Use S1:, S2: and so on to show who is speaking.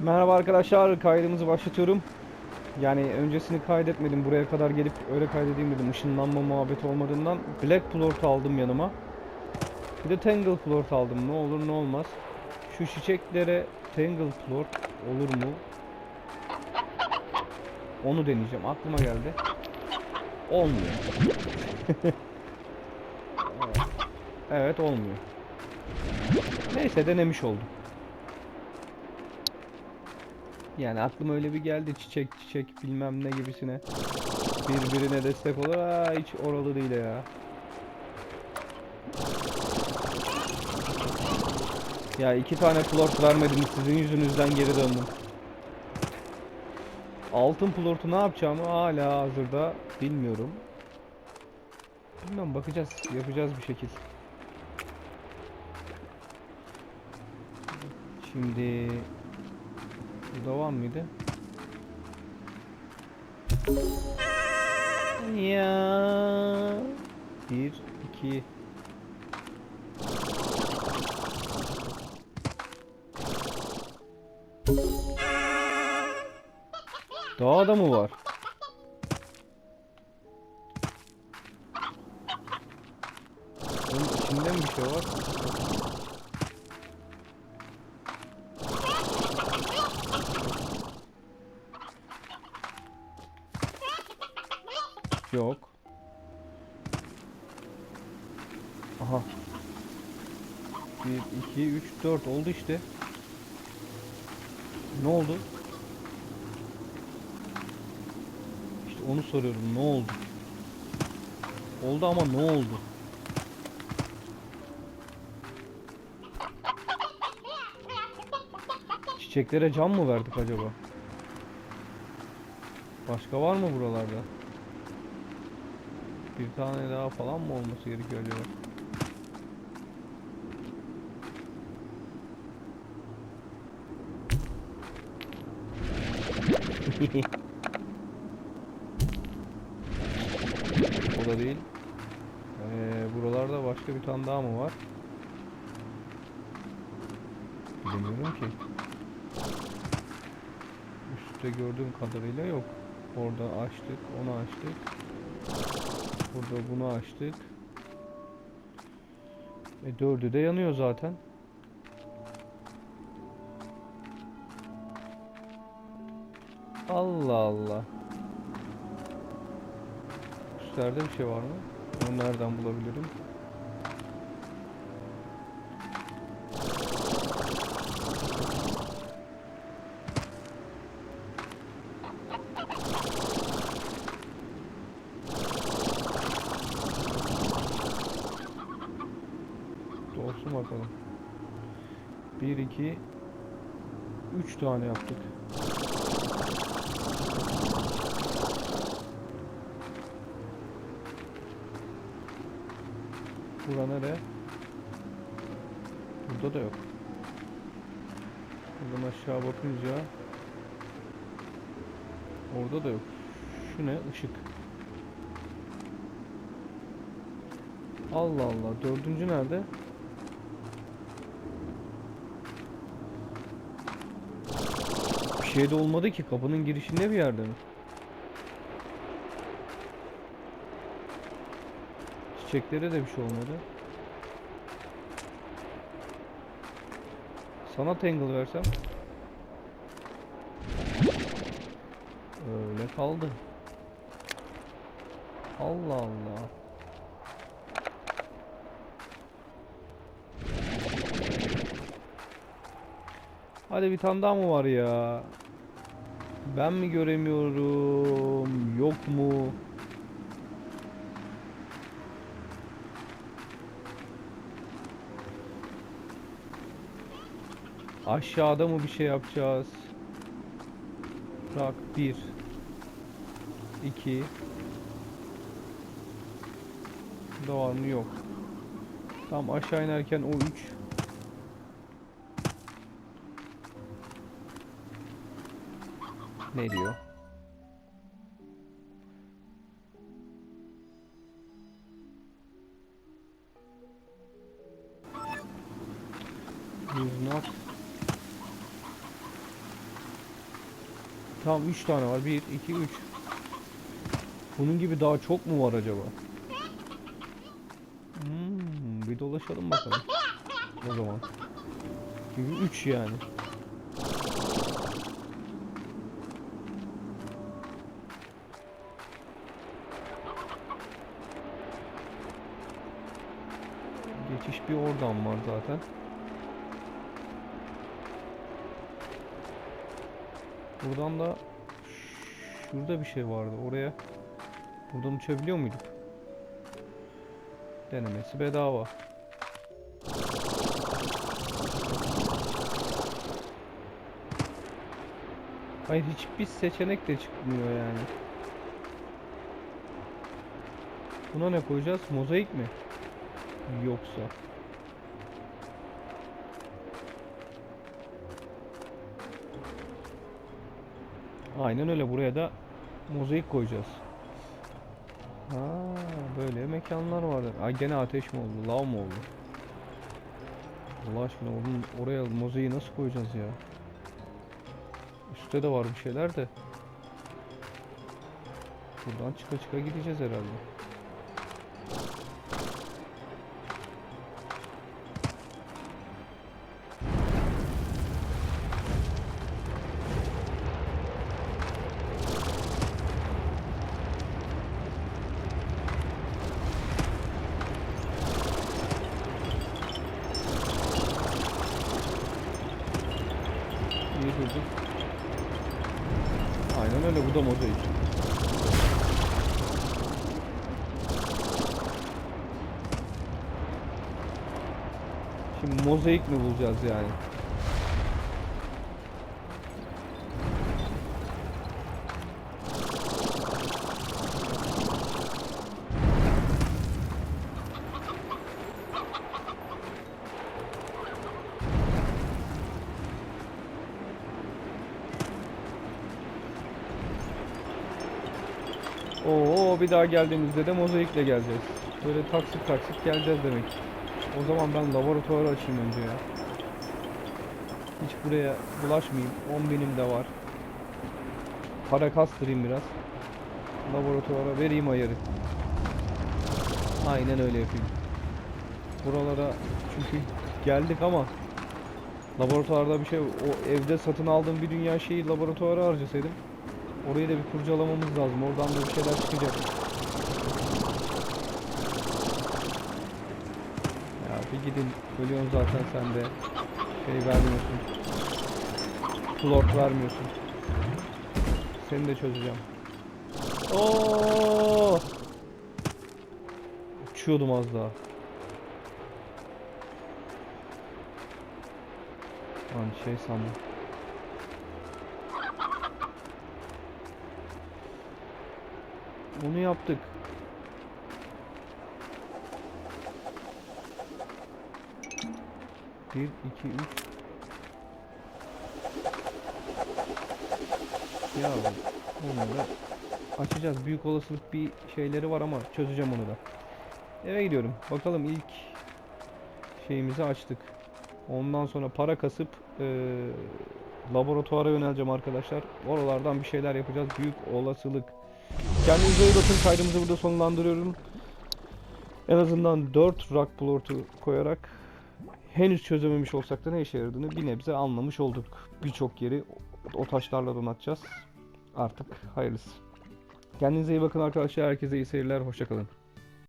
S1: Merhaba arkadaşlar, kaydımızı başlatıyorum. Yani öncesini kaydetmedim, buraya kadar gelip öyle kaydedeyim dedim. Işınlanma muhabbeti olmadığından Black Plort aldım yanıma. Bir de Tangle Plort aldım. Ne olur ne olmaz. Şu çiçeklere Tangle Plort olur mu? Onu deneyeceğim. Aklıma geldi. Olmuyor. evet olmuyor. Neyse denemiş oldum. Yani aklıma öyle bir geldi çiçek çiçek bilmem ne gibisine. Birbirine destek olur. Aa, hiç oralı değil ya. Ya iki tane plort vermedim sizin yüzünüzden geri döndüm. Altın plortu ne yapacağımı hala hazırda bilmiyorum. Bilmem bakacağız. Yapacağız bir şekil. Şimdi Burada var mıydı? Ya bir iki Daha da mı var? Bunun içinde mi bir şey var? 4 oldu işte. Ne oldu? İşte onu soruyorum. Ne oldu? Oldu ama ne oldu? Çiçeklere cam mı verdik acaba? Başka var mı buralarda? Bir tane daha falan mı olması gerekiyor acaba? o da değil. Ee, buralarda başka bir tane daha mı var? Bilmiyorum ki. Üstte gördüğüm kadarıyla yok. Orada açtık, onu açtık. Burada bunu açtık. E dördü de yanıyor zaten. Allah Allah. Üstlerde bir şey var mı? Onu nereden bulabilirim? Olsun bakalım. 1 2 3 tane yaptık. Bura nere? Burada da yok. Buradan aşağı bakınca Orada da yok. Şu ne? Işık. Allah Allah. Dördüncü nerede? Bir şey de olmadı ki. Kapının girişinde bir yerde mi? Çiçeklere de bir şey olmadı. Sana tangle versem. Öyle kaldı. Allah Allah. Hadi bir tane daha mı var ya? Ben mi göremiyorum? Yok mu? Aşağıda mı bir şey yapacağız? Bak 1 2 Burada var mı? Yok. Tam aşağı inerken o 3 Ne diyor? Not Tamam 3 tane var. 1, 2, 3. Bunun gibi daha çok mu var acaba? Hmm, bir dolaşalım bakalım. O zaman. Çünkü 3 yani. Geçiş bir oradan var zaten. Buradan da şurada bir şey vardı. Oraya buradan uçabiliyor muyduk? Denemesi bedava. Hayır hiçbir seçenek de çıkmıyor yani. Buna ne koyacağız? Mozaik mi? Yoksa. Aynen öyle buraya da mozaik koyacağız. Ha, böyle mekanlar vardı. Ay gene ateş mi oldu? Lav mı oldu? Allah aşkına onun oraya mozaiği nasıl koyacağız ya? Üstte de var bir şeyler de. Buradan çıka çıka gideceğiz herhalde. Aynen öyle bu da mozaik. Şimdi mozaik mi bulacağız yani? Oo bir daha geldiğimizde de mozaikle geleceğiz. Böyle taksit taksit geleceğiz demek. O zaman ben laboratuvarı açayım önce ya. Hiç buraya bulaşmayayım. 10 binim de var. Para kastırayım biraz. Laboratuvara vereyim ayarı. Aynen öyle yapayım. Buralara çünkü geldik ama laboratuvarda bir şey o evde satın aldığım bir dünya şeyi laboratuvara harcasaydım Orayı da bir kurcalamamız lazım. Oradan da bir şeyler çıkacak. Ya bir gidin. Ölüyorsun zaten sen de. Şey vermiyorsun. Plot vermiyorsun. Seni de çözeceğim. Oo! Uçuyordum az daha. Lan şey sandım. Onu yaptık. Bir, iki, üç. Ya onu da açacağız. Büyük olasılık bir şeyleri var ama çözeceğim onu da. Eve gidiyorum. Bakalım ilk şeyimizi açtık. Ondan sonra para kasıp eee laboratuvara yöneleceğim arkadaşlar. Oralardan bir şeyler yapacağız. Büyük olasılık. Kendinize iyi bakın. Kaydımızı burada sonlandırıyorum. En azından 4 rock plortu koyarak henüz çözememiş olsak da ne işe yaradığını bir nebze anlamış olduk. Birçok yeri o taşlarla donatacağız. Artık hayırlısı. Kendinize iyi bakın arkadaşlar. Herkese iyi seyirler. Hoşçakalın.